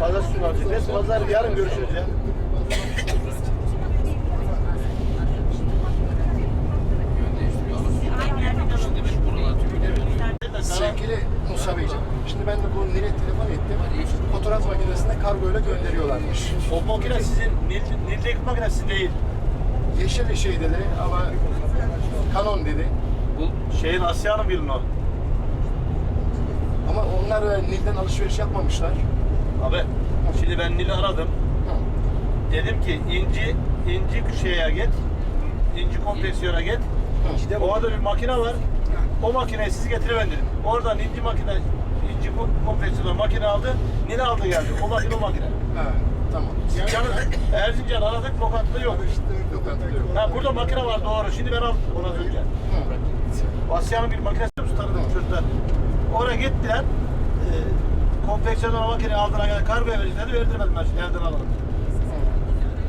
Pazartesi günü alacağız. Pazar yarın görüşürüz ya. Sevgili Musa Beyciğim, şimdi ben de bu Nil'e telefon ettim. Fotoğraf makinesinde kargoyla gönderiyorlarmış. O makine sizin, Nil, Nil'deki makine sizin değil. Yeşil bir şey dedi ama Canon dedi. Bu şeyin Asya'nın birinin o. Ama onlar e, Nil'den alışveriş yapmamışlar. Abi şimdi ben Nil'i aradım. Dedim ki inci, inci şeye git. inci kompresyona git. Orada bir makine var. O makineyi siz getirin dedim. Oradan inci makine, inci ko- kompresyona makine aldı. Nil aldı geldi. O makine o makine. Tamam. Canım Erzincan aradık lokantada yok. Lokantada yok. Ha burada makine var doğru. Şimdi ben aldım onu az önce. Asya'nın bir makinesi tanıdım çocuklar. Oraya gittiler. E, konfeksiyonel makine aldılar. Yani kargoya vereceğiz dedi. Verdirmedim ben şimdi evden alalım.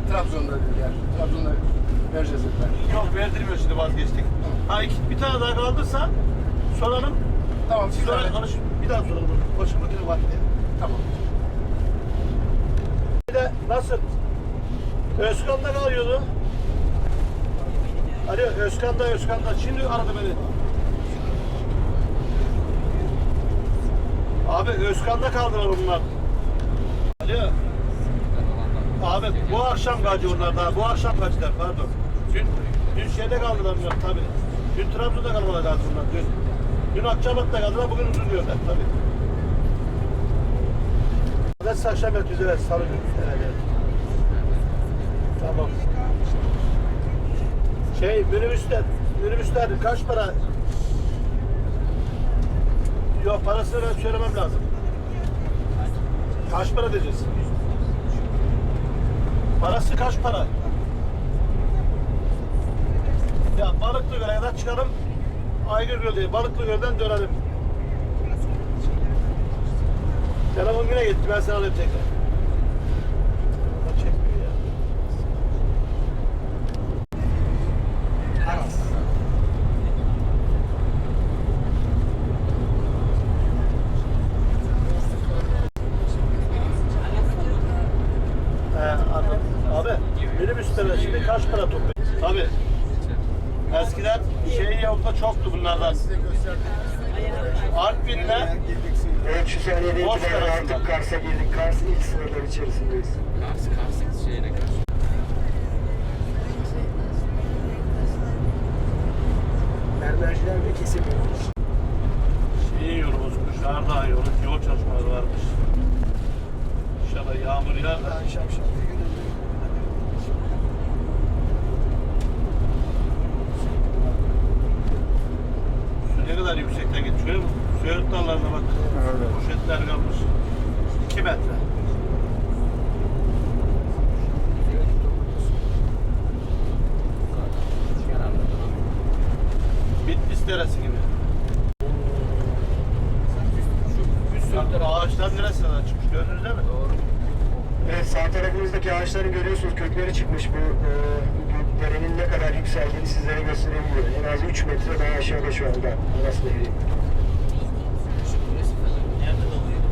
Trabzon'da dediler. Trabzon'da vereceğiz dediler. Yok verdirmiyor şimdi vazgeçtik. Ha iki, bir tane daha kaldıysa soralım. Tamam, siz Sonra konuş. Bir daha soralım. Başka makine var diye. Tamam. Bir de nasıl? Özkan'da kalıyordu. Alo Özkan'da Özkan'da. Şimdi aradı beni. Abi Özkan'da kaldılar onlar. Alo. Abi bu akşam kaçı onlar daha. Bu akşam kaçtılar pardon. Dün, dün şeyde kaldılar onlar tabi. Dün Trabzon'da kalmalar lazım onlar dün. Dün Akçabat'ta kaldılar bugün uzun diyorlar tabi. Pazartesi akşam yatıyoruz evet salı günü. Evet. Tamam. Şey minibüsler, minibüsler kaç para? Yok parasını ben söylemem lazım. Kaç para diyeceğiz? Parası kaç para? Ya Balıklı Göl'e kadar çıkalım. Aygır Göl diye Balıklı Göl'den dönelim. Telefon yine gitti. Ben sana alayım tekrar. Ama çekmiyor ya. He anladım. Abi minibüslere şimdi kaç para topluyor? Tabii. Eskiden şey yolda çoktu bunlardan. Artvin'le itibaren arasında. artık Kars'a girdik. Kars ilk sınırlar içerisindeyiz. Kars, Kars şeyine karşı. Mermerciler de kesemiyor. şey yolumuzmuş, Ardahan yolu, yol çalışmaları varmış. İnşallah yağmur yağar da. Su ne kadar yüksekten geçiyor mu? Söğüt dallarına bak. Poşetler kalmış. 2 metre. Bitlis deresi gibi. Üst ağaçlar neresinden çıkmış gördünüz değil mi? Doğru. Evet sağ tarafınızdaki ağaçları görüyorsunuz. Kökleri çıkmış. Bu e, bu derenin ne kadar yükseldiğini sizlere gösterebiliyor. En az 3 metre daha aşağıda şu anda. Nerede doluydu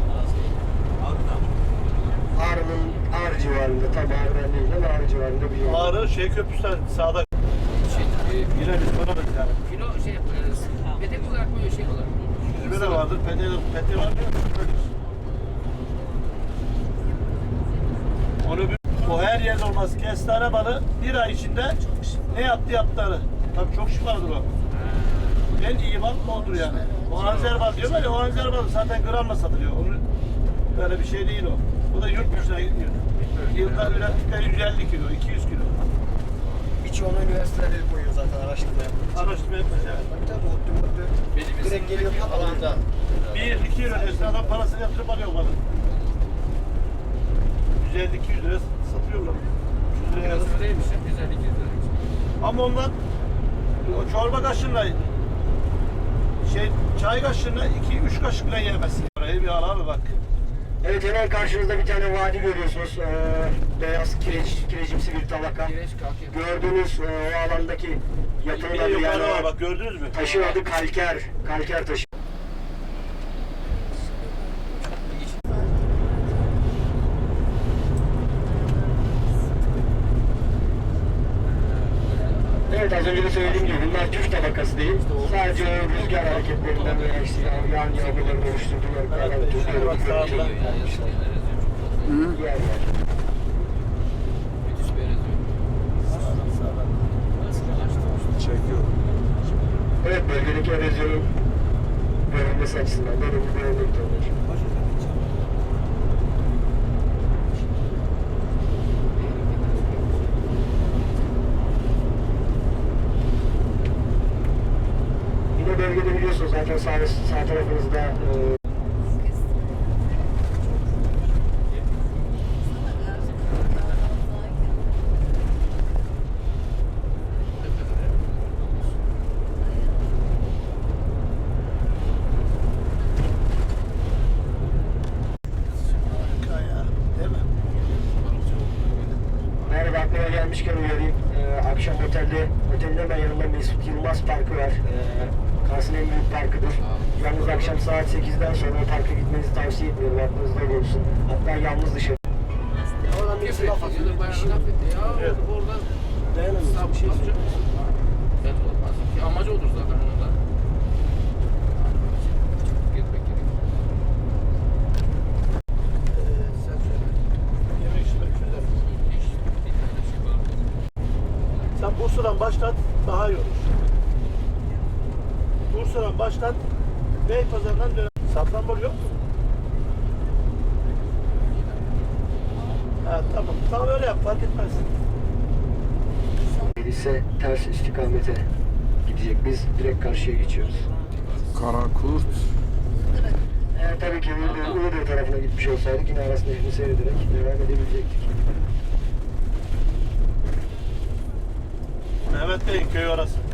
Ağrı'nın Ağrı civarında. Tam Ağrı'dan değil ama Ağrı civarında bir yer. Ağrı şey köprüsünden sağda Şey, e, yine biz sorarız yani. kilo şey, e, petek olarak mı şey olarak mı? De vardır, pete, pete var diyor. Onu bir, o her yerde olmaz. Kestane balı bir ay içinde ne yaptı yaptıları. Tabii çok şifalıdır o. En iyi bal odur yani. O anzer bal diyorlar ya, o anzer bal zaten gramla satılıyor. Onu böyle bir şey değil o. Bu da yurt dışına gidiyor. Yılda ürettikleri 150 kilo, 200 kilo. Birçoğunu üniversiteleri koyuyor zaten araştırma yapmak. Araştırma yapmış yani. Tabii tabii MODTÜ. Benim Direkt geliyor alanda. Bir, iki yıl öncesinde adam parasını yatırıp alıyor balı. 150-200 lira satıyorlar. 300 liraya Biraz öyleymiş ya, güzel 200 liraymış. Ama ondan o çorba kaşığıyla şey çay kaşığıyla 2-3 kaşık bile yiyemezsin. Orayı bir al abi bak. Evet hemen karşınızda bir tane vadi görüyorsunuz. Ee, beyaz kireç, kirecimsi bir tabaka. Kireç kalkıyor. Gördüğünüz e, o alandaki Bir de yatırılan bir var var. bak gördünüz mü? Taşın adı kalker. Kalker taşı. Evet az önce de söylediğim gibi bunlar tüf tabakası değil. Sadece rüzgar hareketlerinden veya işte yağan yağmurların oluşturduğu. Müthiş bir erozyon. Evet bölgedeki erozyonun görülmesi açısından da önemli bir örnek olur. Yine bölgede biliyorsunuz zaten sağ, sağ tarafınızda e, gelmişken uyarayım. Ee, akşam otelde, otelin hemen yanında Mesut Yılmaz Parkı var. Ee, Kars'ın en büyük parkıdır. Yalnız akşam saat 8'den sonra o parka gitmenizi tavsiye etmiyorum. Aklınızda olsun. Hatta yalnız dışarı. Oradan birisi laf atıyor. Evet. Orada Dayanamıyorsun bir şey mısın? Ben olmaz. Ki amacı odur zaten onun da. Sen Bursa'dan başlat daha iyi olur. Bursa'dan başlat Beypazarı'ndan dön. Safranbolu yok mu? Ha, tamam. Tamam öyle yap fark etmez. ise ters istikamete gidecek. Biz direkt karşıya geçiyoruz. Karakurt. Eğer tabii ki Iğdır tarafına gitmiş olsaydık yine arasında nehrini seyrederek devam edebilecektik. Mehmet Bey'in köyü orası.